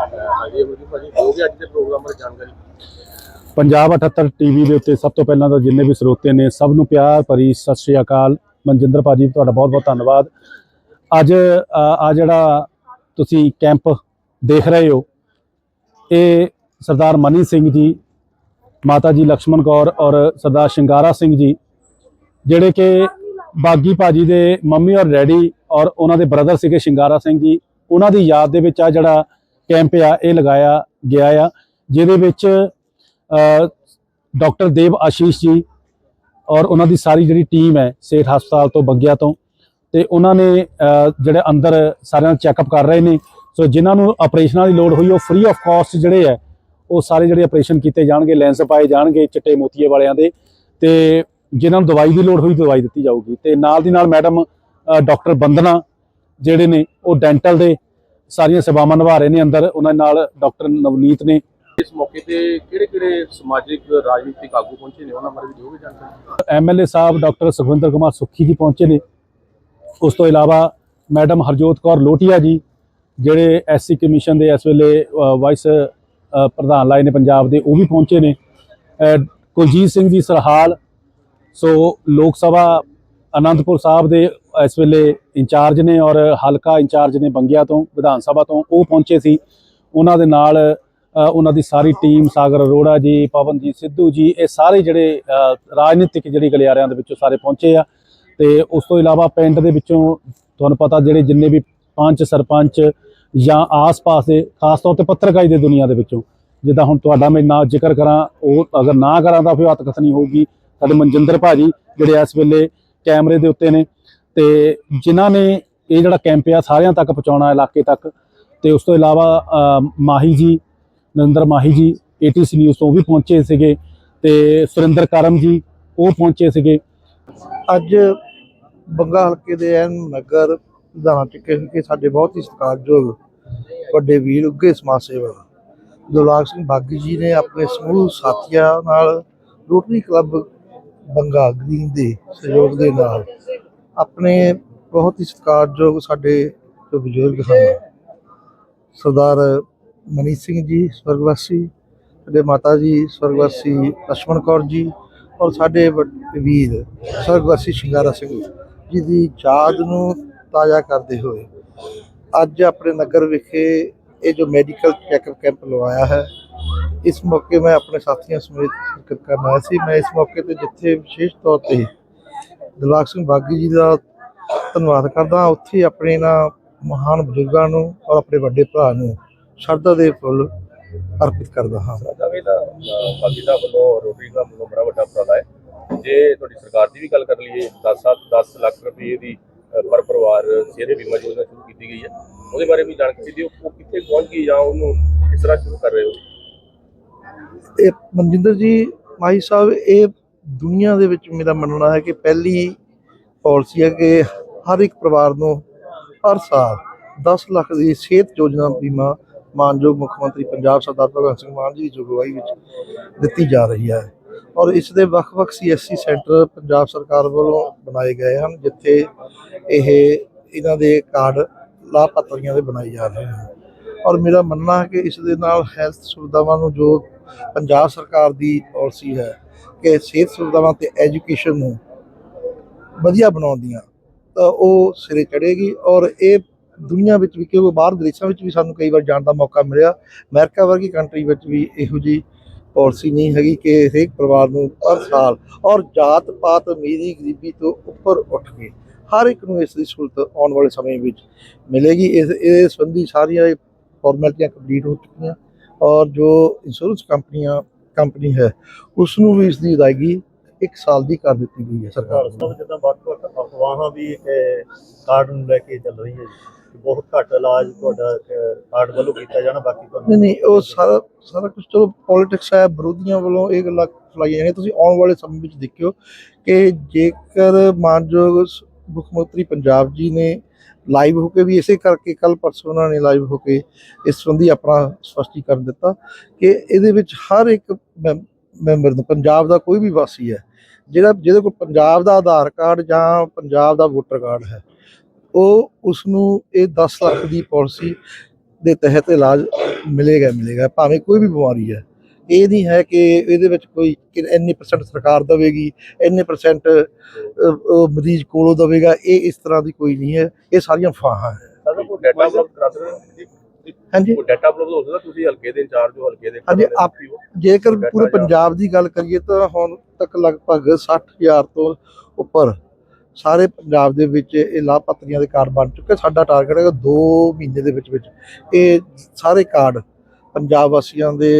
ਹਾਂਜੀ ਅਮਰਜੀਤ ਭਾਜੀ ਦੋਗੇ ਅੱਜ ਦੇ ਪ੍ਰੋਗਰਾਮ ਬਾਰੇ ਜਾਣਕਾਰੀ। ਪੰਜਾਬ 78 ਟੀਵੀ ਦੇ ਉੱਤੇ ਸਭ ਤੋਂ ਪਹਿਲਾਂ ਤਾਂ ਜਿੰਨੇ ਵੀ ਸਰੋਤੇ ਨੇ, ਸਭ ਨੂੰ ਪਿਆਰ ਭਰੀ ਸਤਿ ਸ਼੍ਰੀ ਅਕਾਲ। ਮਨਜਿੰਦਰ ਭਾਜੀ, ਤੁਹਾਡਾ ਬਹੁਤ ਬਹੁਤ ਧੰਨਵਾਦ। ਅੱਜ ਆ ਜਿਹੜਾ ਤੁਸੀਂ ਕੈਂਪ ਦੇਖ ਰਹੇ ਹੋ, ਇਹ ਸਰਦਾਰ ਮਨੀ ਸਿੰਘ ਜੀ, ਮਾਤਾ ਜੀ ਲక్ష్ਮਣ ਕੌਰ ਔਰ ਸਰਦਾਰ ਸ਼ਿੰਗਾਰਾ ਸਿੰਘ ਜੀ, ਜਿਹੜੇ ਕਿ ਬਾਗੀ ਭਾਜੀ ਦੇ ਮੰਮੀ ਔਰ ਡੈਡੀ ਔਰ ਉਹਨਾਂ ਦੇ ਬ੍ਰਦਰ ਸੀਗੇ ਸ਼ਿੰਗਾਰਾ ਸਿੰਘ ਜੀ, ਉਹਨਾਂ ਦੀ ਯਾਦ ਦੇ ਵਿੱਚ ਆ ਜਿਹੜਾ ਕੈਂਪ ਆ, ਇਹ ਲਗਾਇਆ ਗਿਆ ਆ, ਜਿਹਦੇ ਵਿੱਚ ਡਾਕਟਰ ਦੇਵ ਆਸ਼ੀਸ਼ ਜੀ ਔਰ ਉਹਨਾਂ ਦੀ ਸਾਰੀ ਜਿਹੜੀ ਟੀਮ ਹੈ ਸੇਠ ਹਸਪਤਾਲ ਤੋਂ ਬੱਗਿਆ ਤੋਂ, ਤੇ ਉਹਨਾਂ ਨੇ ਜਿਹੜੇ ਅੰਦਰ ਸਾਰਿਆਂ ਦਾ ਚੈੱਕਅਪ ਕਰ ਰਹੇ ਨੇ, ਸੋ ਜਿਨ੍ਹਾਂ ਨੂੰ ਆਪਰੇਸ਼ਨਾਂ ਦੀ ਲੋੜ ਹੋਈ, ਉਹ ਫ੍ਰੀ ਆਫ ਕਾਸਟ ਜਿਹੜੇ ਹੈ, ਉਹ ਸਾਰੇ ਜਿਹੜੇ ਆਪਰੇਸ਼ਨ ਕੀਤੇ ਜਾਣਗੇ, ਲੈਂਸ ਪਾਏ ਜਾਣਗੇ ਚਿੱਟੇ ਮੋਤੀਏ ਵਾਲਿਆਂ ਦੇ, ਤੇ ਜਿਨ੍ਹਾਂ ਨੂੰ ਦਵਾਈ ਦੀ ਲੋੜ ਹੋਈ, ਦਵਾਈ ਦਿੱਤੀ ਜਾਊਗੀ, ਤੇ ਨਾਲ ਦੀ ਨਾਲ ਮੈਡਮ ਡਾਕਟਰ ਬੰਦਨਾ ਜਿਹੜੇ ਨੇ, ਉਹ ਡੈਂਟਲ ਦੇ ਸਾਰੀਆਂ ਸੇਵਾਵਾਂ ਨਿਭਾ ਰਹੇ ਨੇ ਅੰਦਰ ਉਹਨਾਂ ਨਾਲ ਡਾਕਟਰ ਨਵਨੀਤ ਨੇ। ਇਸ ਮੌਕੇ ਤੇ ਕਿਹੜੇ ਕਿਹੜੇ ਸਮਾਜਿਕ ਰਾਜਨੀਤਿਕ ਆਗੂ ਪਹੁੰਚੇ ਨੇ? ਉਹਨਾਂ ਬਾਰੇ ਵੀ ਦੋਗੇ ਜਾਣਕਾਰੀ? ਐਮਐਲਏ ਸਾਹਿਬ ਡਾਕਟਰ ਸੁਖਵਿੰਦਰ ਕੁਮਾਰ ਸੁੱਖੀ ਜੀ ਪਹੁੰਚੇ ਨੇ। ਉਸ ਤੋਂ ਇਲਾਵਾ ਮੈਡਮ ਹਰਜੋਤ ਕੌਰ ਲੋਟੀਆ ਜੀ ਜਿਹੜੇ ਐਸਸੀ ਕਮਿਸ਼ਨ ਦੇ ਇਸ ਵੇਲੇ ਵਾਈਸ ਪ੍ਰਧਾਨ ਲਾਏ ਨੇ ਪੰਜਾਬ ਦੇ ਉਹ ਵੀ ਪਹੁੰਚੇ ਨੇ। ਕੁਲਜੀਤ ਸਿੰਘ ਜੀ ਸਰਹਾਲ ਸੋ ਲੋਕ ਸਭਾ ਆਨੰਦਪੁਰ ਸਾਹਿਬ ਦੇ ਇਸ ਵੇਲੇ ਇੰਚਾਰਜ ਨੇ ਔਰ ਹਲਕਾ ਇੰਚਾਰਜ ਨੇ ਬੰਗਿਆ ਤੋਂ, ਵਿਧਾਨ ਸਭਾ ਤੋਂ ਉਹ ਪਹੁੰਚੇ ਸੀ। ਉਹਨਾਂ ਦੇ ਨਾਲ ਉਹਨਾਂ ਦੀ ਸਾਰੀ ਟੀਮ, ਸਾਗਰ ਅਰੋੜਾ ਜੀ, ਪਵਨਜੀਤ ਸਿੱਧੂ ਜੀ, ਇਹ ਸਾਰੇ ਜਿਹੜੇ ਰਾਜਨੀਤਿਕ ਜਿਹੜੀ ਗਲਿਆਰਿਆਂ ਦੇ ਵਿੱਚੋਂ ਸਾਰੇ ਪਹੁੰਚੇ ਆ। ਤੇ ਉਸ ਤੋਂ ਇਲਾਵਾ ਪਿੰਡ ਦੇ ਵਿੱਚੋਂ ਤੁਹਾਨੂੰ ਪਤਾ ਜਿਹੜੇ ਜਿੰਨੇ ਵੀ ਪੰਚ, ਸਰਪੰਚ ਜਾਂ ਆਸ-ਪਾਸ ਦੇ, ਖਾਸ ਤੌਰ ਤੇ ਪੱਤਰਕਾਰੀ ਦੇ ਦੁਨੀਆ ਦੇ ਵਿੱਚੋਂ, ਜਿੱਦਾਂ ਹੁਣ ਤੁਹਾਡਾ ਮੈਂ ਨਾ ਜ਼ਿਕਰ ਕਰਾਂ, ਉਹ ਅਗਰ ਨਾ ਕਰਾਂ ਤਾਂ ਫਿਰ ਹੱਥਕਥਨੀ ਹੋਊਗੀ। ਸਾਡੇ ਮਨਜਿੰਦਰ ਭਾਜੀ ਜਿਹੜੇ ਇਸ ਵੇਲੇ ਕੈਮਰੇ ਦੇ ਉੱਤੇ ਨੇ ਤੇ ਜਿਨ੍ਹਾਂ ਨੇ ਇਹ ਜਿਹੜਾ ਕੈਂਪ ਆ ਸਾਰਿਆਂ ਤੱਕ ਪਹੁੰਚਾਉਣਾ ਇਲਾਕੇ ਤੱਕ। ਤੇ ਉਸ ਤੋਂ ਇਲਾਵਾ ਮਾਹੀ ਜੀ ਨਰਿੰਦਰ ਮਾਹੀ ਜੀ ਏਟੀਸੀ ਨਿਊਜ਼ ਤੋਂ ਉਹ ਵੀ ਪਹੁੰਚੇ ਸੀਗੇ। ਤੇ ਸੁਰਿੰਦਰ ਕਰਮ ਜੀ ਉਹ ਪਹੁੰਚੇ ਸੀਗੇ। ਅੱਜ ਬੰਗਾ ਹਲਕੇ ਦੇ ਐਨ ਨਗਰ ਚੁੱਕੇ ਕਿ ਸਾਡੇ ਬਹੁਤ ਹੀ ਸਤਿਕਾਰਯੋਗ ਵੱਡੇ ਵੀਰ ਉੱਗੇ ਸਮਾਜ ਸੇਵਕ ਦੁਲਾਗ ਸਿੰਘ ਬਾਗੀ ਜੀ ਨੇ ਆਪਣੇ ਸਮੂਹ ਸਾਥੀਆਂ ਨਾਲ ਰੋਟਰੀ ਕਲੱਬ ਬੰਗਾ ਗ੍ਰੀਨ ਦੇ ਸਹਿਯੋਗ ਦੇ ਨਾਲ ਆਪਣੇ ਬਹੁਤ ਹੀ ਸਤਿਕਾਰਯੋਗ ਸਾਡੇ ਜੋ ਬਜ਼ੁਰਗ ਹਨ। ਸਰਦਾਰ ਮਨੀਤ ਸਿੰਘ ਜੀ, ਸਵਰਗਵਾਸੀ, ਸਾਡੇ ਮਾਤਾ ਜੀ, ਸਵਰਗਵਾਸੀ ਲక్ష్ਮਣ ਕੌਰ ਜੀ ਔਰ ਸਾਡੇ ਵੱਡੇ ਵੀਰ, ਸਵਰਗਵਾਸੀ ਸ਼ਿੰਗਾਰਾ ਸਿੰਘ ਜੀ ਦੀ ਯਾਦ ਨੂੰ ਤਾਜ਼ਾ ਕਰਦੇ ਹੋਏ ਅੱਜ ਆਪਣੇ ਨਗਰ ਵਿਖੇ ਇਹ ਜੋ ਮੈਡੀਕਲ ਚੈੱਕਅਪ ਕੈਂਪ ਲਵਾਇਆ ਹੈ, ਇਸ ਮੌਕੇ ਮੈਂ ਆਪਣੇ ਸਾਥੀਆਂ ਸਮੇਤ ਸ਼ਿਰਕਤ ਕਰਨ ਆਇਆ ਸੀ। ਮੈਂ ਇਸ ਮੌਕੇ ਤੇ ਜਿੱਥੇ ਵਿਸ਼ੇਸ਼ ਤੌਰ ਤੇ ਦਿਲਬਾਗ ਸਿੰਘ ਬਾਗੀ ਜੀ ਦਾ ਧੰਨਵਾਦ ਕਰਦਾ ਉੱਥੇ ਆਪਣੇ ਇਹਨਾਂ ਮਹਾਨ ਬਜ਼ੁਰਗਾਂ ਨੂੰ ਔਰ ਆਪਣੇ ਵੱਡੇ ਭਰਾ ਨੂੰ ਸ਼ਰਧਾ ਦੇ ਫੁੱਲ ਅਰਪਿਤ ਕਰਦਾ ਹਾਂ। ਦਵੇ ਦਾ ਬਾਕੀ ਦਾ ਵੱਲੋਂ ਰੋਟਰੀ ਦਾ ਵੱਲੋਂ ਬੜਾ ਵੱਡਾ ਉਪਰਾਲਾ ਹੈ। ਜੇ ਤੁਹਾਡੀ ਸਰਕਾਰ ਦੀ ਵੀ ਗੱਲ ਕਰ ਲਈਏ 10 10 ਲੱਖ ਰੁਪਏ ਦੀ ਅ, ਪਰ ਪਰਿਵਾਰ ਸਿਹਤ ਬੀਮਾ ਯੋਜਨਾ ਸ਼ੁਰੂ ਕੀਤੀ ਗਈ ਹੈ। ਉਹਦੇ ਬਾਰੇ ਵੀ ਜਾਣਕਾਰੀ ਦਿਓ। ਉਹ ਕਿੱਥੇ ਪਹੁੰਚ ਗਈ ਜਾਂ ਉਹਨੂੰ ਕਿਸ ਤਰ੍ਹਾਂ ਸ਼ੁਰੂ ਕਰ ਰਹੇ ਹੋ? ਇਹ ਮਨਜਿੰਦਰ ਜੀ ਮਾਈ ਸਾਹਿਬ ਇਹ ਦੁਨੀਆ ਦੇ ਵਿੱਚ ਮੇਰਾ ਮੰਨਣਾ ਹੈ ਕਿ ਪਹਿਲੀ ਪਾਲਿਸੀ ਹੈ ਕਿ ਹਰ ਇੱਕ ਪਰਿਵਾਰ ਨੂੰ ਹਰ ਸਾਲ 10 ਲੱਖ ਦੀ ਸਿਹਤ ਯੋਜਨਾ ਬੀਮਾ ਮਾਨਯੋਗ ਮੁੱਖ ਮੰਤਰੀ ਪੰਜਾਬ ਸਰਦਾਰ ਭਗਵੰਤ ਸਿੰਘ ਮਾਨ ਜੀ ਦੀ ਅਗਵਾਈ ਵਿੱਚ ਦਿੱਤੀ ਜਾ ਰਹੀ ਹੈ ਔਰ ਇਸ ਦੇ ਵੱਖ-ਵੱਖ ਸੀਐਸਸੀ ਸੈਂਟਰ ਪੰਜਾਬ ਸਰਕਾਰ ਵੱਲੋਂ ਬਣਾਏ ਗਏ ਹਨ, ਜਿੱਥੇ ਇਹ ਇਹਨਾਂ ਦੇ ਕਾਰਡ ਲਾਭਪਾਤਰੀਆਂ ਦੇ ਬਣਾਏ ਜਾ ਰਹੇ ਹਨ। ਔਰ ਮੇਰਾ ਮੰਨਣਾ ਹੈ ਕਿ ਇਸ ਦੇ ਨਾਲ ਹੈਲਥ ਸੁਵਿਧਾਵਾਂ ਨੂੰ ਜੋ ਪੰਜਾਬ ਸਰਕਾਰ ਦੀ ਪਾਲਿਸੀ ਹੈ ਕਿ ਸਿਹਤ ਸੁਵਿਧਾਵਾਂ ਤੇ ਐਜੂਕੇਸ਼ਨ ਨੂੰ ਵਧੀਆ ਬਣਾਉਂਦੀਆਂ ਤਾਂ ਉਹ ਸਿਰੇ ਚੜ੍ਹੇਗੀ ਔਰ ਇਹ ਦੁਨੀਆ ਵਿੱਚ ਵੀ ਕਿਉਂਕਿ ਬਾਹਰ ਦੇਸ਼ਾਂ ਵਿੱਚ ਵੀ ਸਾਨੂੰ ਕਈ ਵਾਰ ਜਾਣ ਦਾ ਮੌਕਾ ਮਿਲਿਆ, ਅਮਰੀਕਾ ਵਰਗੀ ਕੰਟਰੀ ਵਿੱਚ ਵੀ ਇਹੋ ਜੀ ਪਾਲਿਸੀ ਨਹੀਂ ਹੈਗੀ ਕਿ ਹਰੇਕ ਪਰਿਵਾਰ ਨੂੰ ਹਰ ਸਾਲ ਔਰ ਜਾਤ ਪਾਤ ਅਮੀਰੀ ਗਰੀਬੀ ਤੋਂ ਉੱਪਰ ਉੱਠ ਕੇ ਹਰ ਇੱਕ ਨੂੰ ਇਸ ਦੀ ਸਹੂਲਤ ਆਉਣ ਵਾਲੇ ਸਮੇਂ ਵਿੱਚ ਮਿਲੇਗੀ। ਇਸ ਇਹ ਸੰਬੰਧੀ ਸਾਰੀਆਂ ਫਾਰਮੈਲਿਟੀਆਂ ਕੰਪਲੀਟ ਹੋ ਚੁੱਕੀਆਂ ਔਰ ਜੋ ਇੰਸ਼ੋਰੈਂਸ ਕੰਪਨੀਆਂ ਕੰਪਨੀ ਹੈ ਉਸ ਨੂੰ ਵੀ ਇਸ ਦੀ ਅਦਾਇਗੀ ਇੱਕ ਸਾਲ ਦੀ ਕਰ ਦਿੱਤੀ ਗਈ ਹੈ ਸਰਕਾਰ ਵੱਲੋਂ ਜਿੱਦਾਂ ਵੱਖ ਵੱਖ ਅਫਵਾਹਾਂ ਵੀ ਕਾਰਡ ਨੂੰ ਲੈ ਕੇ ਚੱਲ ਰਹੀ ਹੈ ਬਹੁਤ ਘੱਟ ਇਲਾਜ ਤੁਹਾਡਾ ਕਾਰਡ ਵੱਲੋਂ ਕੀਤਾ ਜਾਣਾ ਬਾਕੀ ਨਹੀਂ ਤੁਹਾਨੂੰ ਨਹੀਂ ਉਹ ਸਾਰਾ ਸਾਰਾ ਕੁਝ ਚਲੋ ਪੋਲਿਟਿਕਸ ਹੈ ਵਿਰੋਧੀਆਂ ਵੱਲੋਂ ਇਹ ਗੱਲਾਂ ਫਲਾਈਆਂ ਜਾਂਦੀਆਂ ਤੁਸੀਂ ਆਉਣ ਵਾਲੇ ਸਮੇਂ ਵਿੱਚ ਦੇਖਿਓ ਕਿ ਜੇਕਰ ਮਾਨਯੋਗ ਮੁੱਖ ਮੰਤਰੀ ਪੰਜਾਬ ਜੀ ਨੇ ਲਾਈਵ ਹੋ ਕੇ ਵੀ ਇਸੇ ਕਰਕੇ ਕੱਲ ਪਰਸੋਂ ਉਹਨਾਂ ਨੇ ਲਾਈਵ ਹੋ ਕੇ ਇਸ ਸੰਬੰਧੀ ਆਪਣਾ ਸਪਸ਼ਟੀਕਰਨ ਦਿੱਤਾ ਕਿ ਇਹਦੇ ਵਿੱਚ ਹਰ ਇੱਕ ਮੈਂ- ਮੈਂਬਰ ਨੂੰ ਪੰਜਾਬ ਦਾ ਕੋਈ ਵੀ ਵਾਸੀ ਹੈ, ਜਿਹੜਾ, ਜਿਹਦੇ ਕੋਲ ਪੰਜਾਬ ਦਾ ਆਧਾਰ ਕਾਰਡ ਜਾਂ ਪੰਜਾਬ ਦਾ ਵੋਟਰ ਕਾਰਡ ਹੈ, ਉਹ ਉਸ ਨੂੰ ਇਹ 10 ਲੱਖ ਦੀ ਪਾਲਿਸੀ ਦੇ ਤਹਿਤ ਇਲਾਜ ਮਿਲੇਗਾ ਮਿਲੇਗਾ, ਭਾਵੇਂ ਕੋਈ ਵੀ ਬਿਮਾਰੀ ਹੈ। ਇਹ ਨਹੀਂ ਹੈ ਕਿ ਇਹਦੇ ਵਿੱਚ ਕੋਈ ਇੰਨੇ ਪਰਸੈਂਟ ਸਰਕਾਰ ਦੇਵੇਗੀ ਇੰਨੇ ਪਰਸੈਂਟ ਮਰੀਜ਼ ਕੋਲੋਂ ਦੇਵੇਗਾ ਇਹ ਇਸ ਤਰ੍ਹਾਂ ਦੀ ਕੋਈ ਨਹੀਂ ਹੈ। ਇਹ ਸਾਰੀਆਂ ਫਾਹਾਂ ਹੈ। ਹਾਂਜੀ। ਕੋਈ ਡਾਟਾ ਅਪਲੋਡ ਹੋ ਸਕਦਾ ਤੁਸੀਂ ਹਲਕੇ ਦੇ ਇੰਚਾਰਜ ਹੋ ਹਲਕੇ ਦੇ ਹਾਂਜੀ, ਆਪ-। ਜੇਕਰ ਪੂਰੇ ਪੰਜਾਬ ਦੀ ਗੱਲ ਕਰੀਏ ਤਾਂ ਹੁਣ ਤੱਕ ਲਗਭਗ 60000 ਤੋਂ ਉੱਪਰ ਸਾਰੇ ਪੰਜਾਬ ਦੇ ਵਿੱਚ ਇਹ ਲਾਭਪਾਤਰੀਆਂ ਦੇ ਕਾਰਡ ਬਣ ਚੁੱਕੇ। ਸਾਡਾ ਟਾਰਗੇਟ ਹੈਗਾ 2 ਮਹੀਨੇ ਦੇ ਵਿੱਚ ਵਿੱਚ। ਇਹ ਸਾਰੇ ਕਾਰਡ ਪੰਜਾਬ ਵਾਸੀਆਂ ਦੇ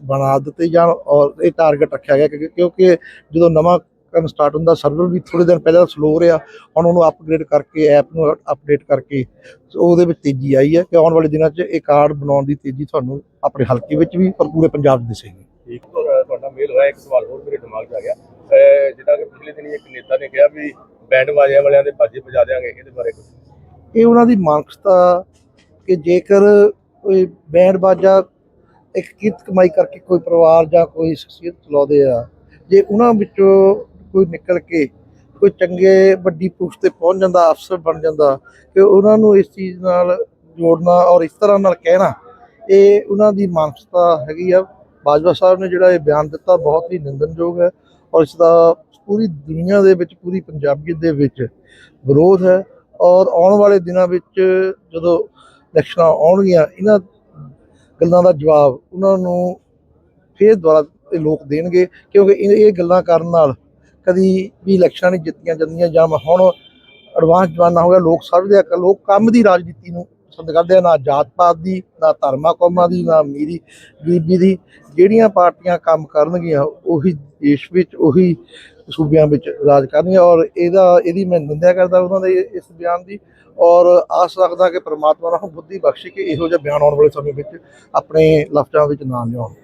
ਬਣਾ ਦਿੱਤੇ ਜਾਣ ਔਰ ਇਹ ਟਾਰਗੇਟ ਰੱਖਿਆ ਗਿਆ ਕਿਉਂਕਿ- ਜਦੋਂ ਨਵਾਂ ਕੰਮ ਸਟਾਰਟ ਹੁੰਦਾ ਸਰਵਰ ਵੀ ਥੋੜੇ ਦਿਨ ਪਹਿਲਾਂ ਸਲੋ ਰਿਹਾ ਹੁਣ ਉਹਨੂੰ ਅਪਗ੍ਰੇਡ ਕਰਕੇ ਐਪ ਨੂੰ ਅਪਡੇਟ ਕਰਕੇ ਉਹਦੇ ਵਿੱਚ ਤੇਜ਼ੀ ਆਈ ਹੈ ਕਿ ਆਉਣ ਵਾਲੇ ਦਿਨਾਂ 'ਚ ਇਹ ਕਾਰਡ ਬਣਾਉਣ ਦੀ ਤੇਜ਼ੀ ਤੁਹਾਨੂੰ ਆਪਣੇ ਹਲਕੇ ਵਿੱਚ ਵੀ ਔਰ ਪੂਰੇ ਪੰਜਾਬ 'ਚ ਦਿਸੇਗੀ ਠੀਕ ਤੁਹਾਡਾ ਤੁਹਾਡਾ ਮੇਲ ਹੋਇਆ ਇੱਕ ਸਵਾਲ ਹੋਰ ਮੇਰੇ ਦਿਮਾਗ 'ਚ ਆ ਗਿਆ। ਜਿੱਦਾਂ ਕਿ ਪਿਛਲੇ ਦਿਨੀ ਇੱਕ ਨੇਤਾ ਨੇ ਕਿਹਾ ਵੀ ਬੈਂਡ ਵਾਜਿਆਂ ਵਾਲਿਆਂ ਦੇ ਬਾਜੇ ਵਜਾ ਦੇਾਂਗੇ ਇਹਦੇ ਬਾਰੇ ਕੁਝ ਇਹ ਉਹਨਾਂ ਦੀ ਮਾਨਸਿਕਤਾ ਕਿ ਜੇਕਰ ਕੋਈ ਬੈਂਡ ਬਾਜਾ ਇੱਕ ਕਿਰਤ ਕਮਾਈ ਕਰਕੇ ਕੋਈ ਪਰਿਵਾਰ ਜਾਂ ਕੋਈ ਸ਼ਖਸੀਅਤ ਚਲਾਉਂਦੇ ਆ? ਜੇ ਉਹਨਾਂ ਵਿੱਚੋਂ ਕੋਈ ਨਿਕਲ ਕੇ ਕੋਈ ਚੰਗੇ ਵੱਡੀ ਪੁਸਤ ਤੇ ਪਹੁੰਚ ਜਾਂਦਾ, ਅਫਸਰ ਬਣ ਜਾਂਦਾ ਕਿ ਉਹਨਾਂ ਨੂੰ ਇਸ ਚੀਜ਼ ਨਾਲ ਜੋੜਨਾ ਔਰ ਇਸ ਤਰ੍ਹਾਂ ਨਾਲ ਕਹਿਣਾ, ਇਹ ਉਹਨਾਂ ਦੀ ਮਾਨਸਿਕਤਾ ਹੈਗੀ ਆ। ਬਾਜਵਾ ਸਾਹਿਬ ਨੇ ਜਿਹੜਾ ਇਹ ਬਿਆਨ ਦਿੱਤਾ ਬਹੁਤ ਹੀ ਨਿੰਦਨਯੋਗ ਹੈ ਔਰ ਇਸ ਦਾ ਪੂਰੀ ਦੁਨੀਆ ਦੇ ਵਿੱਚ, ਪੂਰੀ ਪੰਜਾਬੀਅਤ ਦੇ ਵਿੱਚ ਵਿਰੋਧ ਹੈ ਔਰ ਆਉਣ ਵਾਲੇ ਦਿਨਾਂ ਵਿੱਚ ਜਦੋਂ ਇਲੈਕਸ਼ਨਾਂ ਆਉਣਗੀਆਂ, ਇਹਨਾਂ ਗੱਲਾਂ ਦਾ ਜਵਾਬ ਉਹਨਾਂ ਨੂੰ ਫੇਰ ਦੁਬਾਰਾ ਇਹ ਲੋਕ ਦੇਣਗੇ, ਕਿਉਂਕਿ ਇਹ ਇਹ ਗੱਲਾਂ ਕਰਨ ਨਾਲ ਕਦੀ ਵੀ ਇਲੈਕਸ਼ਨਾਂ ਨਹੀਂ ਜਿੱਤੀਆਂ ਜਾਂਦੀਆਂ ਜਾਂ ਹੁਣ ਐਡਵਾਂਸ ਜਮਾਨਾ ਹੋ ਗਿਆ, ਲੋਕ ਸਮਝਦੇ ਆ, ਲੋਕ ਕੰਮ ਦੀ ਰਾਜਨੀਤੀ ਨੂੰ ਪਸੰਦ ਕਰਦੇ ਆ, ਨਾ ਜਾਤ ਪਾਤ ਦੀ, ਨਾ ਧਰਮਾਂ ਕੌਮਾਂ ਦੀ, ਨਾ ਅਮੀਰੀ, ਗਰੀਬੀ ਦੀ, ਜਿਹੜੀਆਂ ਪਾਰਟੀਆਂ ਕੰਮ ਕਰਨਗੀਆਂ, ਉਹੀ ਦੇਸ਼ ਵਿੱਚ ਉਹੀ ਸੂਬਿਆਂ ਵਿੱਚ ਰਾਜ ਕਰਨਗੇ ਔਰ ਇਹਦਾ, ਇਹਦੀ ਮੈਂ ਨਿੰਦਿਆ ਕਰਦਾ ਉਹਨਾਂ ਦੇ ਇਸ ਬਿਆਨ ਦੀ ਔਰ ਆਸ ਰੱਖਦਾ ਕਿ ਪ੍ਰਮਾਤਮਾ ਨੂੰ ਬੁੱਧੀ ਬਖਸ਼ੇ ਕਿ ਇਹੋ ਜਿਹਾ ਬਿਆਨ ਆਉਣ ਵਾਲੇ ਸਮੇਂ ਵਿੱਚ ਆਪਣੇ ਲਫ਼ਜ਼ਾਂ ਵਿੱਚ ਨਾ ਲਿਆਉਣ।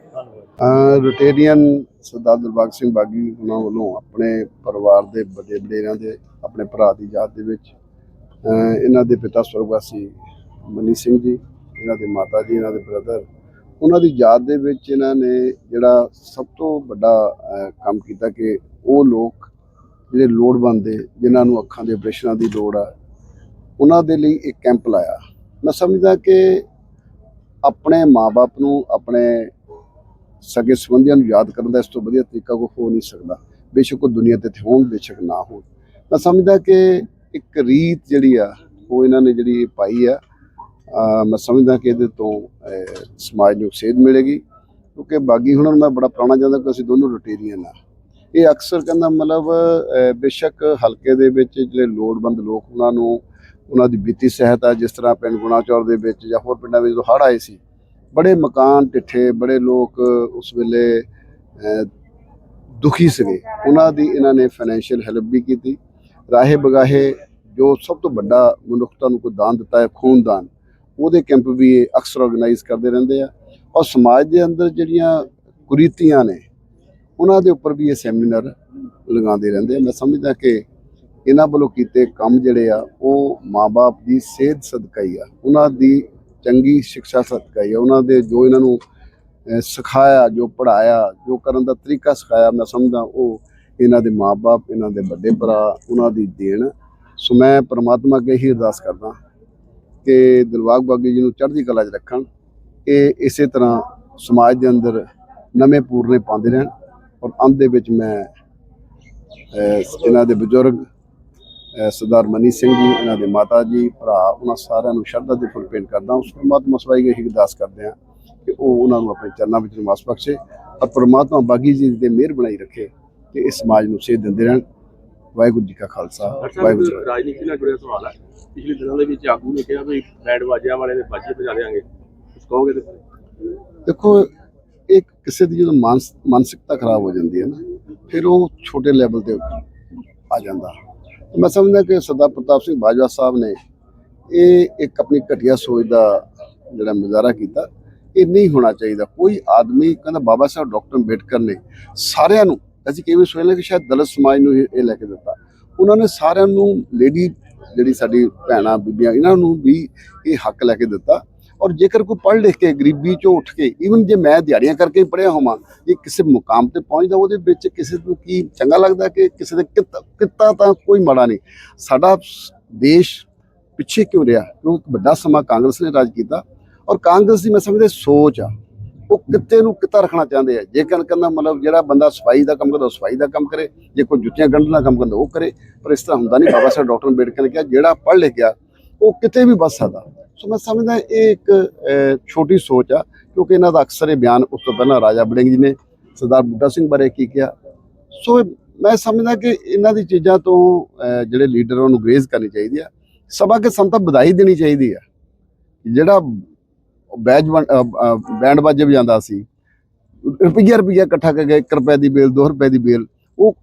ਰੋਟੇਰੀਅਨ ਸਰਦਾਰ ਦਿਲਬਾਗ ਸਿੰਘ ਬਾਗੀ ਉਹਨਾਂ ਵੱਲੋਂ ਆਪਣੇ ਪਰਿਵਾਰ ਦੇ ਵੱਡੇ ਵਡੇਰਿਆਂ ਦੇ, ਆਪਣੇ ਭਰਾ ਦੀ ਯਾਦ ਦੇ ਵਿੱਚ ਇਹਨਾਂ ਦੇ ਪਿਤਾ ਸਵਰਗਵਾਸੀ ਮਨੀ ਸਿੰਘ ਜੀ, ਇਹਨਾਂ ਦੇ ਮਾਤਾ ਜੀ, ਇਹਨਾਂ ਦੇ ਬ੍ਰਦਰ ਉਹਨਾਂ ਦੀ ਯਾਦ ਦੇ ਵਿੱਚ ਇਹਨਾਂ ਨੇ ਜਿਹੜਾ ਸਭ ਤੋਂ ਵੱਡਾ ਕੰਮ ਕੀਤਾ ਕਿ ਉਹ ਲੋਕ ਜਿਹੜੇ ਲੋੜਵੰਦ ਦੇ ਜਿਨ੍ਹਾਂ ਨੂੰ ਅੱਖਾਂ ਦੇ ਆਪਰੇਸ਼ਨਾਂ ਦੀ ਲੋੜ ਆ, ਉਹਨਾਂ ਦੇ ਲਈ ਇੱਕ ਕੈਂਪ ਲਾਇਆ। ਮੈਂ ਸਮਝਦਾ ਕਿ ਆਪਣੇ ਮਾਪੇ ਨੂੰ, ਆਪਣੇ ਸਗੇ ਸੰਬੰਧੀਆਂ ਨੂੰ ਯਾਦ ਕਰਨ ਦਾ ਇਸ ਤੋਂ ਵਧੀਆ ਤਰੀਕਾ ਕੋਈ ਹੋ ਨਹੀਂ ਸਕਦਾ। ਬੇਸ਼ੱਕ ਉਹ ਦੁਨੀਆ ਤੇ ਹੋਣ, ਬੇਸ਼ੱਕ ਨਾ ਹੋਣ। ਮੈਂ ਸਮਝਦਾ ਕਿ ਇੱਕ ਰੀਤ ਜਿਹੜੀ ਆ, ਉਹ ਇਹਨਾਂ ਨੇ ਜਿਹੜੀ ਪਾਈ ਆ ਮੈਂ ਸਮਝਦਾ ਕਿ ਇਹਦੇ ਤੋਂ ਸਮਾਜ ਨੂੰ ਸੇਧ ਮਿਲੇਗੀ, ਕਿਉਂਕਿ ਬਾਗੀ ਹੁਣਾਂ ਨੂੰ ਮੈਂ ਬੜਾ ਪੁਰਾਣਾ ਜਾਂਦਾ ਕਿ ਅਸੀਂ ਦੋਨੋਂ ਰੋਟੇਰੀਅਨ ਆ ਇਹ ਅਕਸਰ ਕਹਿੰਦਾ ਮਤਲਬ ਬੇਸ਼ੱਕ ਹਲਕੇ ਦੇ ਵਿੱਚ ਜਿਹੜੇ ਲੋੜਵੰਦ ਲੋਕ ਉਹਨਾਂ ਨੂੰ, ਉਹਨਾਂ ਦੀ ਵਿੱਤੀ ਸਹਾਇਤਾ ਜਿਸ ਤਰ੍ਹਾਂ ਪਿੰਡ ਗੁਣਾਚੌਰ ਦੇ ਵਿੱਚ ਜਾਂ ਹੋਰ ਪਿੰਡਾਂ ਵਿੱਚ ਜਦੋਂ ਹੜ੍ਹ ਆਏ ਸੀ, ਬੜੇ ਮਕਾਨ ਟਿੱਠੇ, ਬੜੇ ਲੋਕ ਉਸ ਵੇਲੇ ਦੁਖੀ ਸੀਗੇ। ਉਹਨਾਂ ਦੀ ਇਹਨਾਂ ਨੇ ਫਾਈਨੈਂਸ਼ੀਅਲ ਹੈਲਪ ਵੀ ਕੀਤੀ। ਰਾਹੇ ਬਗਾਹੇ ਜੋ ਸਭ ਤੋਂ ਵੱਡਾ ਮਨੁੱਖਤਾ ਨੂੰ ਕੋਈ ਦਾਨ ਦਿੱਤਾ ਹੈ, ਖੂਨਦਾਨ, ਉਹਦੇ ਕੈਂਪ ਵੀ ਇਹ ਅਕਸਰ ਆਰਗੇਨਾਈਜ਼ ਕਰਦੇ ਰਹਿੰਦੇ ਆ। ਔਰ ਸਮਾਜ ਦੇ ਅੰਦਰ ਜਿਹੜੀਆਂ ਕੁਰੀਤੀਆਂ ਨੇ ਉਹਨਾਂ ਦੇ ਉੱਪਰ ਵੀ ਇਹ ਸੈਮੀਨਾਰ ਲਗਾਉਂਦੇ ਰਹਿੰਦੇ ਮੈਂ ਸਮਝਦਾ ਕਿ ਇਹਨਾਂ ਵੱਲੋਂ ਕੀਤੇ ਕੰਮ ਜਿਹੜੇ ਆ, ਉਹ ਮਾਪੇ ਦੀ ਸਿਹਤ ਸਦਕਾ ਹੀ ਆ। ਉਹਨਾਂ ਦੀ ਚੰਗੀ ਸਿੱਖਿਆ ਸਦਕਾ ਹੀ ਆ। ਉਹਨਾਂ ਦੇ ਜੋ ਇਹਨਾਂ ਨੂੰ ਸਿਖਾਇਆ, ਜੋ ਪੜਾਇਆ ਜੋ ਕਰਨ ਦਾ ਤਰੀਕਾ ਸਿਖਾਇਆ, ਮੈਂ ਸਮਝਦਾ ਉਹ ਇਹਨਾਂ ਦੇ ਮਾਪੇ ਇਹਨਾਂ ਦੇ ਵੱਡੇ ਭਰਾ, ਉਹਨਾਂ ਦੀ ਦੇਣ। ਸੋ ਮੈਂ ਪ੍ਰਮਾਤਮਾ ਅੱਗੇ ਹੀ ਅਰਦਾਸ ਕਰਦਾ ਕਿ ਦਿਲਬਾਗ ਬਾਗੀ ਜੀ ਨੂੰ ਚੜ੍ਹਦੀ ਕਲਾ 'ਚ ਰੱਖਣ। ਇਹ ਇਸੇ ਤਰ੍ਹਾਂ ਸਮਾਜ ਦੇ ਅੰਦਰ ਨਵੇਂ ਪੂਰਨੇ ਪਾਉਂਦੇ ਰਹਿਣ। ਔਰ ਅੰਤ ਦੇ ਵਿੱਚ ਮੈਂ ਇਹਨਾਂ ਦੇ ਬਜ਼ੁਰਗ ਸਰਦਾਰ ਮਨੀ ਸਿੰਘ ਜੀ ਇਹਨਾਂ ਦੇ ਮਾਤਾ ਜੀ ਭਰਾ ਉਹਨਾਂ ਸਾਰਿਆਂ ਨੂੰ ਸ਼ਰਧਾ ਦੇ ਫੁੱਲ ਭੇਂਟ ਕਰਦਾ ਉਸ ਪਰਮਾਤਮਾ ਸਵਾਈ ਗਈ ਅਰਦਾਸ ਕਰਦੇ ਹਾਂ ਕਿ ਉਹ ਉਹਨਾਂ ਨੂੰ ਆਪਣੇ ਚਰਨਾਂ ਵਿੱਚ ਨਿਵਾਸ ਬਖਸ਼ੇ ਔਰ ਪਰਮਾਤਮਾ ਬਾਗੀ ਜੀ ਦੇ ਮਿਹਰ ਬਣਾਈ ਰੱਖੇ ਕਿ ਇਸ ਸਮਾਜ ਨੂੰ ਸੇਧ ਦਿੰਦੇ ਰਹਿਣ। ਵਾਹਿਗੁਰੂ ਜੀ ਕਾ ਖਾਲਸਾ ਵਾਹਿਗੁਰੂ ਜੀ। ਰਾਜਨੀਤੀ ਨਾਲ ਜੁੜਿਆ ਸਵਾਲ ਹੈ ਪਿਛਲੇ ਦਿਨਾਂ ਦੇ ਵਿੱਚ ਆਗੂ ਨੇ ਕਿਹਾ ਵੀ ਬੈਂਡ ਵਾਜਿਆਂ ਵਾਲੇ ਦੇ ਬਾਜੇ ਵਜਾ ਦੇਾਂਗੇ ਕੁਝ ਕਹੋਗੇ ਤੇ ਦੇਖੋ ਇੱਕ ਕਿਸੇ ਦੀ ਜਦੋਂ ਮਾਨਸ, ਮਾਨਸਿਕਤਾ ਖਰਾਬ ਹੋ ਜਾਂਦੀ ਹੈ ਨਾ, ਫਿਰ ਉਹ ਛੋਟੇ ਲੈਵਲ ਤੇ ਆ ਜਾਂਦਾ। ਮੈਂ ਸਮਝਦਾ ਕਿ ਸਰਦਾਰ ਪ੍ਰਤਾਪ ਸਿੰਘ ਬਾਜਵਾ ਸਾਹਿਬ ਨੇ ਇਹ ਇੱਕ ਆਪਣੀ ਘਟੀਆ ਸੋਚ ਦਾ ਜਿਹੜਾ ਮੁਜ਼ਾਹਰਾ ਕੀਤਾ, ਇਹ ਨਹੀਂ ਹੋਣਾ ਚਾਹੀਦਾ। ਕੋਈ ਆਦਮੀ ਕਹਿੰਦਾ ਬਾਬਾ ਸਾਹਿਬ, ਡਾਕਟਰ ਅੰਬੇਡਕਰ ਨੇ ਸਾਰਿਆਂ ਨੂੰ, ਅਸੀਂ ਕਿਵੇਂ ਸੋਚਦੇ ਕਿ ਸ਼ਾਇਦ ਦਲਿਤ ਸਮਾਜ ਨੂੰ ਇਹ ਇਹ ਲੈ ਕੇ ਦਿੱਤਾ। ਉਹਨਾਂ ਨੇ ਸਾਰਿਆਂ ਨੂੰ ਲੇਡੀ ਜਿਹੜੀ ਸਾਡੀ ਭੈਣਾਂ, ਬੀਬੀਆਂ, ਇਹਨਾਂ ਨੂੰ ਵੀ ਇਹ ਹੱਕ ਲੈ ਕੇ ਦਿੱਤਾ। ਔਰ ਜੇਕਰ ਕੋਈ ਪੜ੍ਹ ਲਿਖ ਕੇ ਗਰੀਬੀ ਚੋਂ ਉੱਠ ਕੇ ਈਵਨ ਜੇ ਮੈਂ ਦਿਹਾੜੀਆਂ ਕਰਕੇ ਪੜ੍ਹਿਆ ਹੋਵਾਂ ਜੇ ਕਿਸੇ ਮੁਕਾਮ ਤੇ ਪਹੁੰਚਦਾ, ਉਹਦੇ ਵਿੱਚ ਕਿਸੇ ਨੂੰ ਕੀ ਚੰਗਾ ਲੱਗਦਾ ਕਿ ਕਿਸੇ ਦੇ ਕਿੱਤਾ ਕਿੱਤਾ ਤਾਂ ਕੋਈ ਮਾੜਾ ਨਹੀਂ। ਸਾਡਾ ਦੇਸ਼ ਪਿੱਛੇ ਕਿਉਂ ਰਿਹਾ? ਕਿਉਂਕਿ ਵੱਡਾ ਸਮਾਂ ਕਾਂਗਰਸ ਨੇ ਰਾਜ ਕੀਤਾ। ਔਰ ਕਾਂਗਰਸ ਦੀ ਮੈਂ ਸਮਝਦਾ ਸੋਚ ਆ, ਉਹ ਕਿੱਤੇ ਨੂੰ ਕਿੱਤਾ ਰੱਖਣਾ ਚਾਹੁੰਦੇ ਆ। ਜੇ ਕਹਿਣ, ਕਹਿੰਦਾ ਮਤਲਬ ਜਿਹੜਾ ਬੰਦਾ ਸਫ਼ਾਈ ਦਾ ਕੰਮ ਕਰਦਾ, ਉਹ ਸਫ਼ਾਈ ਦਾ ਕੰਮ ਕਰੇ। ਜੇ ਕੋਈ ਜੁੱਤੀਆਂ ਗੰਢਣ ਦਾ ਕੰਮ ਕਰਦਾ, ਉਹ ਕਰੇ। ਪਰ ਇਸ ਤਰ੍ਹਾਂ ਹੁੰਦਾ ਨਹੀਂ। ਬਾਬਾ ਸਾਹਿਬ ਡਾਕਟਰ ਅੰਬੇਡਕਰ ਨੇ ਕਿਹਾ, ਜਿਹੜਾ ਪੜ੍ਹ ਲਿਖਿਆ ਉਹ ਕਿਤੇ ਵੀ ਬਸ ਸਕਦਾ। ਸੋ ਮੈਂ ਸਮਝਦਾ ਇਹ ਇੱਕ ਛੋਟੀ ਸੋਚ ਆ, ਕਿਉਂਕਿ ਇਹਨਾਂ ਦਾ ਅਕਸਰ ਇਹ ਬਿਆਨ ਉਸ ਤੋਂ ਪਹਿਲਾਂ ਰਾਜਾ ਬੜਿੰਗ ਜੀ ਨੇ ਸਰਦਾਰ ਬੁੱਢਾ ਸਿੰਘ ਬਾਰੇ ਕੀ ਕਿਹਾ। ਸੋ ਮੈਂ ਸਮਝਦਾ ਕਿ ਇਹਨਾਂ ਦੀ ਚੀਜ਼ਾਂ ਤੋਂ ਜਿਹੜੇ ਲੀਡਰ ਉਹਨੂੰ ਗ੍ਰੇਜ਼ ਕਰਨੀ ਚਾਹੀਦੀ ਆ। ਸਭਾ ਕੇ ਸੰਤਾਂ ਵਧਾਈ ਦੇਣੀ ਚਾਹੀਦੀ ਆ। ਜਿਹੜਾ ਬੈਜ ਬੈਂਡ ਬਾਜੇ ਵਜਾਉਂਦਾ ਸੀ, ਰੁਪਈਆ ਰੁਪਈਆ ਇਕੱਠਾ ਕਰਕੇ 1 ਰੁਪਏ ਦੀ ਬੇਲ 2 ਰੁਪਏ ਦੀ ਬੇਲ, ਉਹ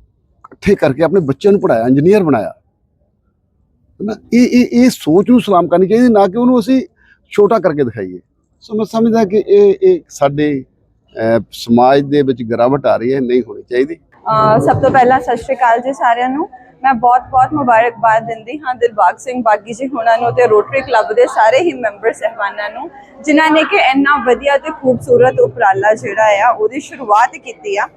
ਇਕੱਠੇ ਕਰਕੇ ਆਪਣੇ ਬੱਚਿਆਂ ਨੂੰ ਪੜਾਇਆ ਇੰਜੀਨੀਅਰ ਬਣਾਇਆ। ਨਾ, ਇਹ ਇਹ ਇਹ ਸੋਚ ਨੂੰ ਸਲਾਮ ਕਰਨੀ ਚਾਹੀਦੀ, ਨਾ ਕਿ ਉਹਨੂੰ ਅਸੀਂ ਛੋਟਾ ਕਰਕੇ ਦਿਖਾਈਏ। ਸੋ ਮੈਂ ਸਮਝਦਾ ਕਿ ਇਹ ਇਹ ਸਾਡੇ ਸਮਾਜ ਦੇ ਵਿੱਚ ਗਿਰਾਵਟ ਆ ਰਹੀ ਹੈ, ਨਹੀਂ ਹੋਣੀ ਚਾਹੀਦੀ। ਸਭ ਤੋਂ ਪਹਿਲਾਂ ਸਤਿ ਸ਼੍ਰੀ ਅਕਾਲ ਜੀ ਸਾਰਿਆਂ ਨੂੰ। ਮੈਂ ਬਹੁਤ-ਬਹੁਤ ਮੁਬਾਰਕਬਾਦ ਦਿੰਦੀ ਹਾਂ ਦਿਲਬਾਗ ਸਿੰਘ ਬਾਗੀ ਜੀ ਹੁਣਾਂ ਨੂੰ ਤੇ ਰੋਟਰੀ ਕਲੱਬ ਦੇ ਸਾਰੇ ਹੀ ਮੈਂਬਰ ਸਹਿਬਾਨਾਂ ਨੂੰ, ਜਿਨ੍ਹਾਂ ਨੇ ਕਿ ਇੰਨਾ ਵਧੀਆ ਤੇ ਖੂਬਸੂਰਤ ਉਪਰਾਲਾ ਜਿਹੜਾ ਆ, ਉਹਦੀ ਸ਼ੁਰੂਆਤ ਕੀਤੀ ਆ।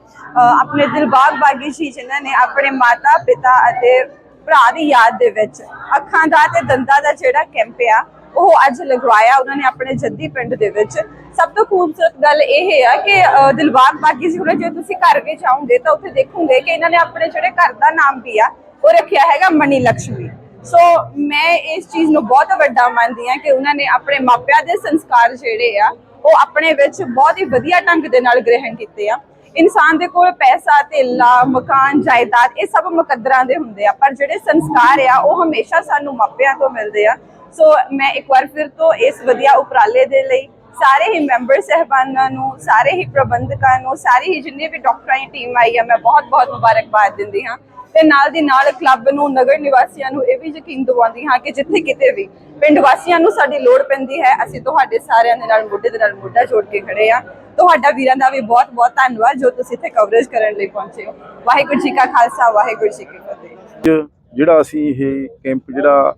ਆਪਣੇ ਦਿਲਬਾਗ ਬਾਗੀ ਜੀ, ਜਿਨ੍ਹਾਂ ਨੇ ਆਪਣੇ ਮਾਤਾ ਪਿਤਾ ਅਤੇ ਭਰਾ ਦੀ ਯਾਦ ਦੇ ਵਿੱਚ, ਅੱਖਾਂ ਦਾ ਤੇ ਦੰਦਾਂ ਦਾ ਜਿਹੜਾ ਕੈਂਪ ਆ, ਉਹ ਅੱਜ ਲਗਵਾਇਆ ਉਹਨਾਂ ਨੇ ਆਪਣੇ ਜੱਦੀ ਪਿੰਡ ਦੇ ਵਿੱਚ। ਸਭ ਤੋਂ ਖੂਬਸੂਰਤ ਗੱਲ ਇਹ ਆ ਕਿ ਦਿਲਬਾਗ ਬਾਗੀ ਸੀ ਹੁਣ, ਜੇ ਤੁਸੀਂ ਘਰ ਵੀ ਜਾਓਗੇ ਤਾਂ ਉੱਥੇ ਦੇਖੋਗੇ ਕਿ ਇਹਨਾਂ ਨੇ ਆਪਣੇ ਜਿਹੜੇ ਘਰ ਦਾ ਨਾਮ ਵੀ ਆ, ਉਹ ਰੱਖਿਆ ਹੈਗਾ ਮਣੀ ਲక్ష్ਮੀ ਸੋ ਮੈਂ ਇਸ ਚੀਜ਼ ਨੂੰ ਬਹੁਤ ਵੱਡਾ ਮੰਨਦੀ ਹਾਂ ਕਿ ਉਹਨਾਂ ਨੇ ਆਪਣੇ ਮਾਪਿਆਂ ਦੇ ਸੰਸਕਾਰ ਜਿਹੜੇ ਆ, ਉਹ ਆਪਣੇ ਵਿੱਚ ਬਹੁਤ ਹੀ ਵਧੀਆ ਢੰਗ ਦੇ ਨਾਲ ਗ੍ਰਹਿਣ ਕੀਤੇ ਆ। ਇਨਸਾਨ ਦੇ ਕੋਲ ਪੈਸਾ, ਧੇਲਾ, ਮਕਾਨ, ਜਾਇਦਾਦ, ਇਹ ਸਭ ਮੁਕੱਦਰਾਂ ਦੇ ਹੁੰਦੇ ਆ। ਪਰ ਜਿਹੜੇ ਸੰਸਕਾਰ ਆ, ਉਹ ਹਮੇਸ਼ਾ ਸਾਨੂੰ ਮਾਪਿਆਂ ਤੋਂ ਮਿਲਦੇ ਆ। ਸੋ ਮੈਂ ਇੱਕ ਵਾਰ ਫਿਰ ਤੋਂ ਇਸ ਵਧੀਆ ਉਪਰਾਲੇ ਦੇ ਲਈ ਸਾਰੇ ਹੀ ਮੈਂਬਰ ਸਹਿਬਾਨਾਂ ਨੂੰ, ਸਾਰੇ ਹੀ ਪ੍ਰਬੰਧਕਾਂ ਨੂੰ, ਸਾਰੇ ਹੀ ਜਿੰਨੀ ਵੀ ਡਾਕਟਰਾਂ ਦੀ ਟੀਮ ਆਈ ਆ, ਮੈਂ ਬਹੁਤ ਬਹੁਤ ਮੁਬਾਰਕਬਾਦ ਦਿੰਦੀ ਹਾਂ। ਤੇ ਨਾਲ ਦੀ ਨਾਲ ਕਲੱਬ ਨੂੰ, ਨਗਰ ਨਿਵਾਸੀਆਂ ਨੂੰ ਇਹ ਵੀ ਯਕੀਨ ਦਿਵਾਉਂਦੀ ਹਾਂ ਕਿ ਜਿੱਥੇ ਕਿਤੇ ਵੀ ਪਿੰਡ ਵਾਸੀਆਂ ਨੂੰ ਸਾਡੀ ਲੋੜ ਪੈਂਦੀ ਹੈ, ਅਸੀਂ ਤੁਹਾਡੇ ਸਾਰਿਆਂ ਦੇ ਨਾਲ ਮੋਢੇ ਦੇ ਨਾਲ ਮੋਢਾ ਜੋੜ ਕੇ ਖੜੇ ਆ ਤੁਹਾਡਾ ਵੀਰਾਂ ਦਾ ਵੀ ਬਹੁਤ ਬਹੁਤ ਧੰਨਵਾਦ ਜੋ ਤੁਸੀਂ ਇੱਥੇ ਕਵਰੇਜ ਕਰਨ ਲਈ ਪਹੁੰਚੇ ਹੋ। ਵਾਹਿਗੁਰੂ ਜੀ ਕਾ ਖਾਲਸਾ, ਵਾਹਿਗੁਰੂ ਜੀ ਕੀ ਫਤਿਹ। ਜਿਹੜਾ ਅਸੀਂ ਇਹ ਕੈਂਪ ਜਿਹੜਾ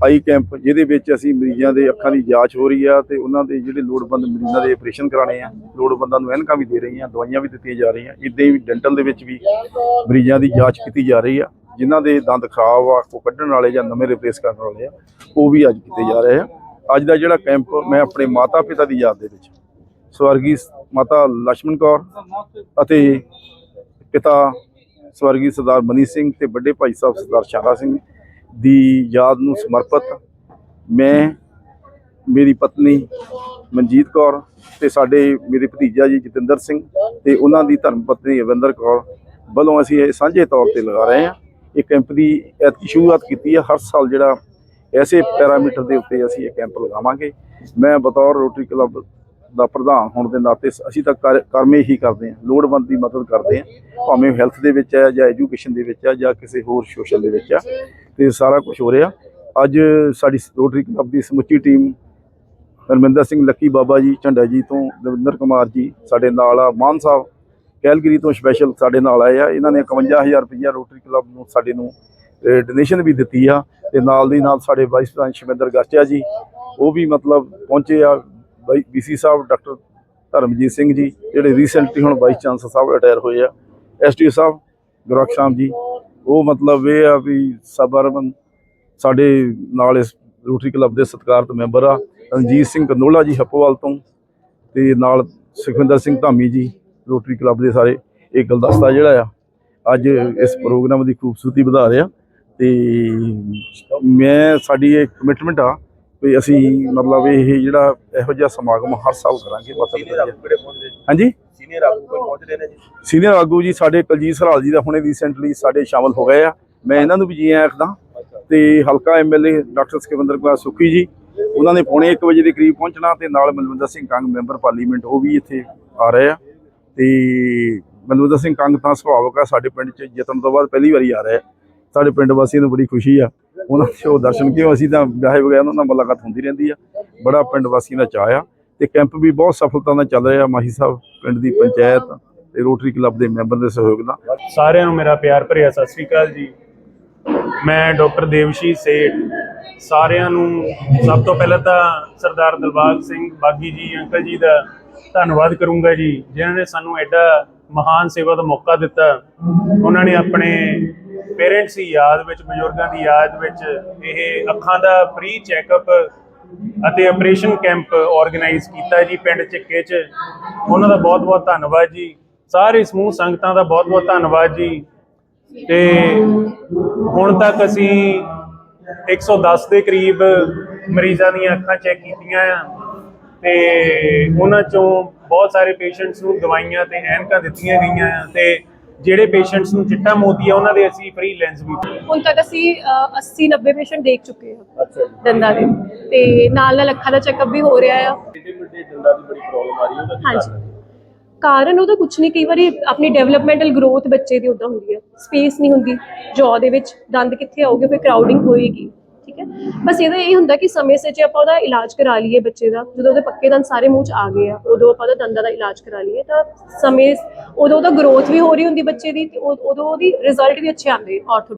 ਆਈ ਕੈਂਪ, ਜਿਹਦੇ ਵਿੱਚ ਅਸੀਂ ਮਰੀਜ਼ਾਂ ਦੇ ਅੱਖਾਂ ਦੀ ਜਾਂਚ ਹੋ ਰਹੀ ਆ ਤੇ ਉਹਨਾਂ ਦੇ ਜਿਹੜੇ ਲੋੜਵੰਦ ਮਰੀਜ਼ਾਂ ਦੇ ਆਪਰੇਸ਼ਨ ਕਰਾਣੇ ਆ, ਲੋੜਵੰਦਾਂ ਨੂੰ ਐਨਕਾਂ ਵੀ ਦੇ ਰਹੀਆਂ, ਦਵਾਈਆਂ ਵੀ ਦਿੱਤੀਆਂ ਜਾ ਰਹੀਆਂ, ਇਦਾਂ ਹੀ ਡੈਂਟਲ ਦੇ ਵਿੱਚ ਵੀ ਮਰੀਜ਼ਾਂ ਦੀ ਜਾਂਚ ਕੀਤੀ ਜਾ ਰਹੀ ਆ, ਜਿਨ੍ਹਾਂ ਦੇ ਦੰਦ ਖਰਾਬ ਆ, ਉਹ ਕੱਢਣ ਵਾਲੇ ਜਾਂ ਨਵੇਂ ਰਿਪਲੇਸ ਕਰਨ ਵਾਲੇ ਆ, ਉਹ ਵੀ ਅੱਜ ਕੀਤੇ ਜਾ ਰਹੇ ਆ। ਅੱਜ ਦਾ ਜਿਹੜਾ ਕੈਂਪ, ਮੈਂ ਆਪਣੇ ਮਾਤਾ ਪਿਤਾ ਦੀ ਯਾਦ ਦੇ ਵਿੱਚ ਸਵਰਗੀ ਮਾਤਾ ਲక్ష్ਮਣ ਕੌਰ ਅਤੇ ਪਿਤਾ ਸਵਰਗੀ ਸਰਦਾਰ ਮਨੀ ਸਿੰਘ ਤੇ ਵੱਡੇ ਭਾਈ ਸਾਹਿਬ ਸਰਦਾਰ ਸ਼ਾਰਾ ਸਿੰਘ ਦੀ ਯਾਦ ਨੂੰ ਸਮਰਪਿਤ ਮੈਂ, ਮੇਰੀ ਪਤਨੀ ਮਨਜੀਤ ਕੌਰ ਤੇ ਸਾਡੇ ਮੇਰੇ ਭਤੀਜਾ ਜੀ ਜਤਿੰਦਰ ਸਿੰਘ ਤੇ ਉਹਨਾਂ ਦੀ ਧਰਮ ਪਤਨੀ ਅਵਿੰਦਰ ਕੌਰ ਵੱਲੋਂ ਅਸੀਂ ਇਹ ਸਾਂਝੇ ਤੌਰ ਤੇ ਲਗਾ ਰਹੇ ਹਾਂ। ਇਹ ਕੈਂਪ ਦੀ ਐਤਕੀ ਸ਼ੁਰੂਆਤ ਕੀਤੀ ਹੈ। ਹਰ ਸਾਲ ਜਿਹੜਾ ਐਸੇ ਪੈਰਾਮੀਟਰ ਦੇ ਉੱਤੇ ਅਸੀਂ ਇਹ ਕੈਂਪ ਲਗਾਵਾਂਗੇ। ਮੈਂ ਬਤੌਰ ਰੋਟਰੀ ਕਲੱਬ ਦਾ ਪ੍ਰਧਾਨ ਹੋਣ ਦੇ ਨਾਤੇ ਅਸੀਂ ਤਾਂ ਕਰਮੇ ਹੀ ਕਰਦੇ ਹਾਂ, ਲੋੜਵੰਦ ਦੀ ਮਦਦ ਕਰਦੇ ਹਾਂ, ਭਾਵੇਂ ਹੈਲਥ ਦੇ ਵਿੱਚ ਹੈ ਜਾਂ ਐਜੂਕੇਸ਼ਨ ਦੇ ਵਿੱਚ ਹੈ ਜਾਂ ਕਿਸੇ ਹੋਰ ਸੋਸ਼ਲ ਦੇ ਵਿੱਚ ਹੈ। ਤੇ ਸਾਰਾ ਕੁਝ ਹੋ ਰਿਹਾ। ਅੱਜ ਸਾਡੀ ਰੋਟਰੀ ਕਲੱਬ ਦੀ ਸਮੁੱਚੀ ਟੀਮ ਹਰਮਿੰਦਰ ਸਿੰਘ ਲੱਕੀ ਬਾਬਾ ਜੀ, ਝੰਡਾ ਜੀ ਤੋਂ, ਦਵਿੰਦਰ ਕੁਮਾਰ ਜੀ ਸਾਡੇ ਨਾਲ ਆ, ਮਾਨ ਸਾਹਿਬ ਕੈਲਗਰੀ ਤੋਂ ਸਪੈਸ਼ਲ ਸਾਡੇ ਨਾਲ ਆਏ ਆ। ਇਹਨਾਂ ਨੇ 51000 ਰੁਪਈਆ ਰੋਟਰੀ ਕਲੱਬ ਨੂੰ ਸਾਡੇ ਨੂੰ ਡੋਨੇਸ਼ਨ ਵੀ ਦਿੱਤੀ ਆ। ਤੇ ਨਾਲ ਦੀ ਨਾਲ ਸਾਡੇ ਵਾਈਸ ਪ੍ਰਧਾਨ ਸ਼ਮਿੰਦਰ ਗਾਚਿਆ ਜੀ, ਉਹ ਵੀ ਮਤਲਬ ਪਹੁੰਚੇ ਆ ਬਾਈ ਬੀਸੀ ਸਾਹਿਬ, ਡਾਕਟਰ ਧਰਮਜੀਤ ਸਿੰਘ ਜੀ, ਜਿਹੜੇ ਰੀਸੈਂਟਲੀ ਹੁਣ ਵਾਈਸ ਚਾਂਸਲਰ ਸਾਹਿਬ ਰਿਟਾਇਰ ਹੋਏ ਆ। ਐਸਟੀਓ ਸਾਹਿਬ ਗੁਰਬਖਸ਼ ਜੀ, ਉਹ ਮਤਲਬ ਇਹ ਆ ਵੀ ਸਬਰਮਨ ਸਾਡੇ ਨਾਲ ਇਸ ਰੋਟਰੀ ਕਲੱਬ ਦੇ ਸਤਿਕਾਰਤ ਮੈਂਬਰ ਆ। ਰਣਜੀਤ ਸਿੰਘ ਕੰਦੋਲਾ ਜੀ ਹੱਪੋਵਾਲ ਤੋਂ ਤੇ ਨਾਲ ਸੁਖਵਿੰਦਰ ਸਿੰਘ ਧਾਮੀ ਜੀ ਰੋਟਰੀ ਕਲੱਬ ਦੇ ਸਾਰੇ। ਇਹ ਗੁਲਦਸਤਾ ਜਿਹੜਾ ਆ, ਅੱਜ ਇਸ ਪ੍ਰੋਗਰਾਮ ਦੀ ਖੂਬਸੂਰਤੀ ਵਧਾ ਰਿਹਾ। ਤੇ ਮੈਂ, ਸਾਡੀ ਇਹ ਕਮਿਟਮੈਂਟ ਆ ਵੀ ਅਸੀਂ ਮਤਲਬ ਇਹ ਜਿਹੜਾ ਇਹੋ ਜਿਹਾ ਸਮਾਗਮ ਹਰ ਸਾਲ ਕਰਾਂਗੇ ਮਤਲਬ ਹਾਂਜੀ? ਸੀਨੀਅਰ ਆਗੂ ਕੋਈ ਪਹੁੰਚਦੇ ਨੇ ਜੀ? ਸੀਨੀਅਰ ਆਗੂ ਜੀ ਸਾਡੇ ਕੁਲਜੀਤ ਸਰਾਲ ਜੀ ਦਾ ਹੁਣੇ ਰੀਸੈਂਟਲੀ ਸਾਡੇ ਸ਼ਾਮਲ ਹੋ ਗਏ ਆ। ਮੈਂ ਇਹਨਾਂ ਨੂੰ ਵੀ ਜੀ ਆਇਆਂ ਆਖਦਾ ਤੇ ਹਲਕਾ ਐਮਐਲਏ ਡਾਕਟਰ ਸੁਖਵਿੰਦਰ ਕੁਮਾਰ ਸੁੱਖੀ ਜੀ ਉਹਨਾਂ ਨੇ ਪੌਣੇ 1 ਵਜੇ ਦੇ ਕਰੀਬ ਪਹੁੰਚਣਾ ਤੇ ਨਾਲ ਮਨਵਿੰਦਰ ਸਿੰਘ ਕੰਗ ਮੈਂਬਰ ਪਾਰਲੀਮੈਂਟ ਉਹ ਵੀ ਇੱਥੇ ਆ ਰਹੇ ਆ। ਤੇ ਮਨਵਿੰਦਰ ਸਿੰਘ ਕੰਗ ਤਾਂ ਸੁਭਾਵਕ ਆ ਸਾਡੇ ਪਿੰਡ 'ਚ ਜਿੱਤਣ ਤੋਂ ਬਾਅਦ ਪਹਿਲੀ ਵਾਰੀ ਆ ਰਿਹਾ ਸਾਡੇ ਪਿੰਡ ਵਾਸੀਆਂ ਨੂੰ ਬੜੀ ਖੁਸ਼ੀ ਆ। ਉਹਨਾਂ ਦੇ ਉਹ ਦਰਸ਼ਨ ਕਿਉਂ ਅਸੀਂ ਤਾਂ ਵਿਆਹੇ ਵਗੈਰਾ ਉਹਨਾਂ ਨਾਲ ਮੁਲਾਕਾਤ ਹੁੰਦੀ ਰਹਿੰਦੀ ਆ। ਬੜਾ ਪਿੰਡ ਵਾਸੀਆਂ ਦਾ ਚਾਅ ਆ ਤੇ ਕੈਂਪ ਵੀ ਬਹੁਤ ਸਫਲਤਾ ਨਾਲ ਚੱਲ ਰਿਹਾ ਮਾਹੀ ਸਾਹਿਬ ਪਿੰਡ ਦੀ ਪੰਚਾਇਤ ਤੇ ਰੋਟਰੀ ਕਲੱਬ ਦੇ ਮੈਂਬਰ ਦੇ ਸਹਿਯੋਗ ਨਾਲ। ਸਾਰਿਆਂ ਨੂੰ ਮੇਰਾ ਪਿਆਰ ਭਰਿਆ ਸਤਿ ਸ੍ਰੀ ਅਕਾਲ ਜੀ। ਮੈਂ ਡਾਕਟਰ ਦੇਵਸ਼ੀ ਸੇਠ। ਸਾਰਿਆਂ ਨੂੰ ਸਭ ਤੋਂ ਪਹਿਲਾਂ ਤਾਂ ਸਰਦਾਰ ਦਿਲਬਾਗ ਸਿੰਘ ਬਾਗੀ ਜੀ, ਅੰਕਲ ਜੀ ਦਾ ਧੰਨਵਾਦ ਕਰੂੰਗਾ ਜੀ, ਜਿਨ੍ਹਾਂ ਨੇ ਸਾਨੂੰ ਐਡਾ ਮਹਾਨ ਸੇਵਾ ਦਾ ਮੌਕਾ ਦਿੱਤਾ। ਉਹਨਾਂ ਨੇ ਆਪਣੇ ਪੇਰੈਂਟਸ ਦੀ ਯਾਦ ਵਿੱਚ, ਬਜ਼ੁਰਗਾਂ ਦੀ ਯਾਦ ਵਿੱਚ ਇਹ ਅੱਖਾਂ ਦਾ ਫ੍ਰੀ ਚੈੱਕਅਪ ਅਤੇ ਆਪਰੇਸ਼ਨ ਕੈਂਪ ਆਰਗੇਨਾਈਜ਼ ਕੀਤਾ ਜੀ ਪਿੰਡ ਚੱਕੇ 'ਚ। ਉਹਨਾਂ ਦਾ ਬਹੁਤ-ਬਹੁਤ ਧੰਨਵਾਦ ਜੀ। ਸਾਰੇ ਸਮੂਹ ਸੰਗਤਾਂ ਦਾ ਬਹੁਤ-ਬਹੁਤ ਧੰਨਵਾਦ ਜੀ। ਤੇ ਹੁਣ ਤੱਕ ਅਸੀਂ 110 ਦੇ ਕਰੀਬ ਮਰੀਜ਼ਾਂ ਦੀਆਂ ਅੱਖਾਂ ਚੈੱਕ ਕੀਤੀਆਂ ਆ। ਤੇ ਉਹਨਾਂ ਚੋਂ ਬਹੁਤ ਸਾਰੇ ਪੇਸ਼ੈਂਟਸ ਨੂੰ ਦਵਾਈਆਂ ਤੇ ਐਨਕਾਂ ਦਿੱਤੀਆਂ ਗਈਆਂ ਆ। ਤੇ ਜਿਹੜੇ ਪੇਸ਼ੈਂਟਸ ਨੂੰ ਚਿੱਟਾ ਮੋਤੀ ਆ ਉਹਨਾਂ ਦੇ ਅਸੀਂ ਫ੍ਰੀ ਲੈਂਸ ਵੀ ਹੁਣ ਤੱਕ ਅਸੀਂ 80 90 ਪੇਸ਼ੈਂਟ ਦੇਖ ਚੁੱਕੇ ਹਾਂ ਦੰਦਾਂ ਦੇ। ਤੇ ਨਾਲ ਨਾਲ ਅੱਖਾਂ ਦਾ ਚੈੱਕਅਪ ਵੀ ਹੋ ਰਿਹਾ ਆ। ਵੱਡੇ ਵੱਡੇ ਦੰਦਾਂ ਦੀ ਬੜੀ ਪ੍ਰੋਬਲਮ ਆ ਰਹੀ ਉਹਦਾ ਕੀ ਹਾਂਜੀ? ਕਾਰਨ ਉਹਦਾ ਕੁਝ ਨਹੀਂ ਕਈ ਵਾਰੀ ਆਪਣੀ ਡਿਵੈਲਪਮੈਂਟਲ ਗਰੋਥ ਬੱਚੇ ਦੀ ਉਦਾਂ ਹੁੰਦੀ ਹੈ ਸਪੇਸ ਨਹੀਂ ਹੁੰਦੀ ਜੌ ਦੇ ਵਿੱਚ ਦੰਦ ਕਿੱਥੇ ਆਉਗੇ ਫਿਰ ਕਰਾਊਡਿੰਗ ਹੋਏਗੀ। ਠੀਕ ਹੈ? ਬਸ ਇਹਦਾ ਇਹ ਹੁੰਦਾ ਕਿ ਸਮੇਂ ਸਿਰ ਜੇ ਆਪਾਂ ਉਹਦਾ ਇਲਾਜ ਕਰਾ ਲਈਏ ਬੱਚੇ ਦਾ, ਜਦੋਂ ਉਹਦੇ ਪੱਕੇ ਦੰਦ ਸਾਰੇ ਮੂੰਹ 'ਚ ਆ ਗਏ ਆ, ਉਦੋਂ ਆਪਾਂ ਉਹਦਾ ਦੰਦਾਂ ਦਾ ਇਲਾਜ ਕਰਾ ਲਈਏ, ਤਾਂ ਸਮੇਂ, ਉਦੋਂ ਉਹਦਾ ਗਰੋਥ ਵੀ ਹੋ ਰਹੀ ਹੁੰਦੀ ਬੱਚੇ ਦੀ, ਤੇ ਉਦੋਂ ਉਹਦੀ ਰਿਜ਼ਲਟ ਵੀ ਅੱਛੇ ਆਉਂਦੇ ਆਰਥੋ